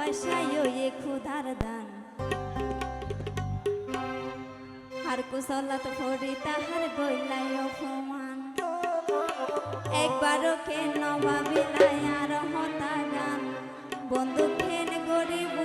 ভালোবাসায় এ ক্ষুধার দান। আর কুশলত ভরি তাহার গইলাই অপমান। একবারও কেন ভাবিলায় আর হতা গান। বন্ধু খেন গরিব